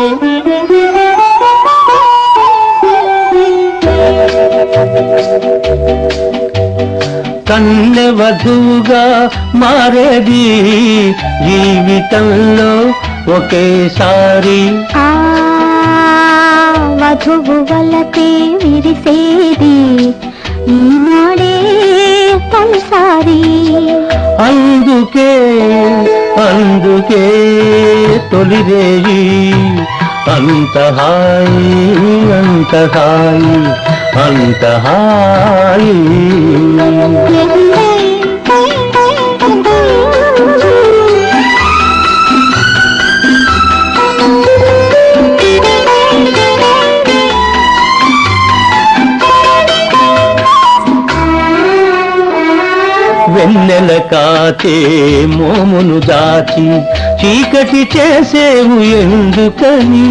కన్నె వధువుగా మారేది జీవితంలో ఒకేసారి. వధువు వలతే విరిసేది ఈనాడే తొలిసారి. అందుకే అందుకే తొలిరేయి. అంత హాయి అంత హాయి అంత హాయి. వెన్నెల కాచే మోమును దాచి చీకటి చేసేవు ఎందుకని?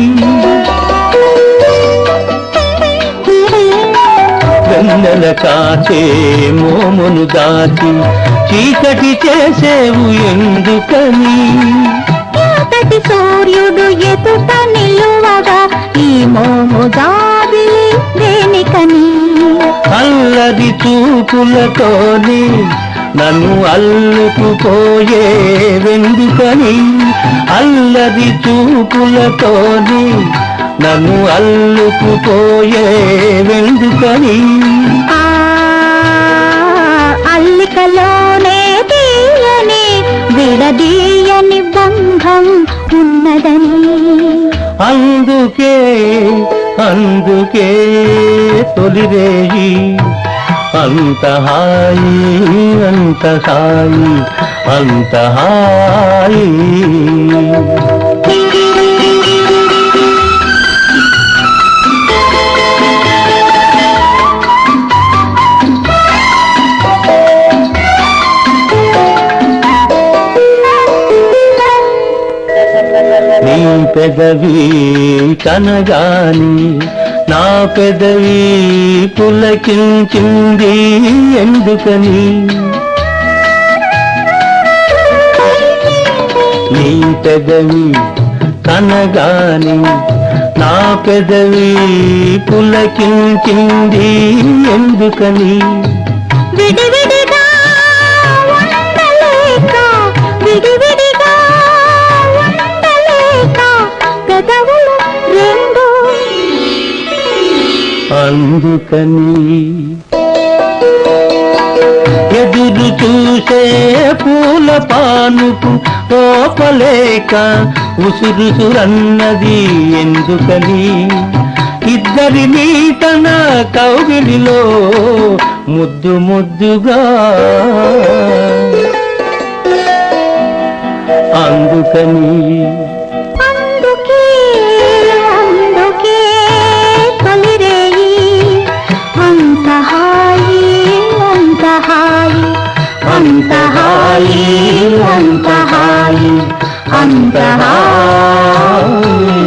వెన్నెల కాచే మోమును దాచి చీకటి చేసేవు ఎందుకని? సూర్యుడు ఎదుట నిలువగా ఈ మోము జాబిలి దేనికని అల్లరి చూపులతోని నన్ను అల్లుకుపోయే వెందుకని అల్లరి చూపులతోని నన్ను అల్లుకుపోయే వెందుకని. అల్లికలోనే తీయని విడదీయని బంధం ఉన్నదని. అందుకే అందుకే తొలిరేయి అంత హాయి అంత సాయి అంత హాయి. నీ పెదవి కనగాని నా పెదవి పులకించింది ఎందుకని? నీ పెదవి కనగాని నా పెదవి పులకించింది ఎందుకని? విడివిడిగా అందుకని ఎదురు చూసే పూల పానుపు ఓపలేక ఉసురుసురన్నది ఎందుకని? ఇద్దరి నీటన కౌగిలిలో ముద్దు ముద్దుగా అందుకని హాయి అంత హాయి అంత హాయి